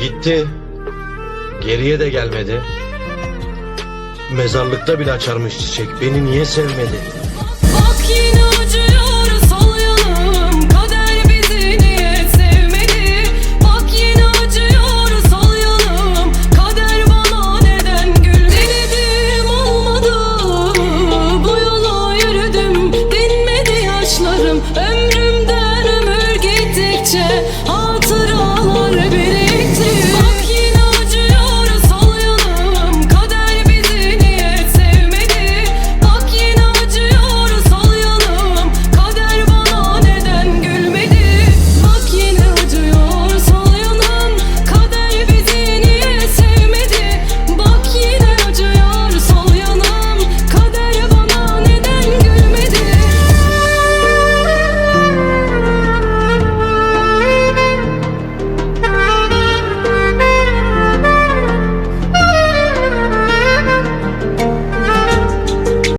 Gitti. Geriye de gelmedi. Mezarlıkta bile açarmış çiçek. Beni niye sevmedi? Bak yine acıyor sol yanım. Kader bizi niye sevmedi? Bak yine acıyor sol yanım. Kader bana neden gül? Denedim olmadı. Bu yola yürüdüm. Dinmedi yaşlarım. Ömrümden ömür gittikçe.